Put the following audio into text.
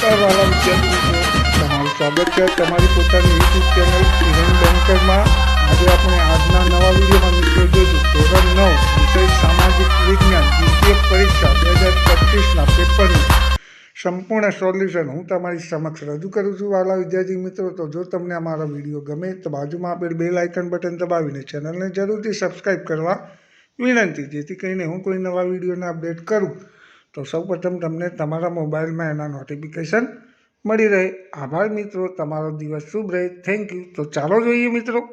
મિત્રો તમારું સ્વાગત છે. તમારી પોતાની યુટ્યુબ ચેનલ ઇવેન્ટ બેન્કરમાં. આજે આપણે આજના નવા વિડીયોમાં મિત્રો જોઈશું. ધોરણ નવ, વિષય સામાજિક વિજ્ઞાન, દ્વિતીય પરીક્ષા, બે હજાર પચીસના પેપરની સંપૂર્ણ સોલ્યુશન હું તમારી સમક્ષ રજૂ કરું છું. વાલા વિદ્યાર્થી મિત્રો, તો જો તમને અમારો વીડિયો ગમે, તો બાજુમાં આપેલ બેલ આઇકન બટન દબાવીને ચેનલને જરૂરથી સબસ્ક્રાઈબ કરવા વિનંતી. જેથી કરીને હું કોઈ નવા વિડીયોને અપડેટ કરું. તો સૌપ્રથમ તમને તમારા મોબાઈલમાં એના નોટિફિકેશન મળી રહે. આભાર મિત્રો, તમારો દિવસ શુભ રહે. થેન્ક યુ તો ચાલો જોઈએ મિત્રો.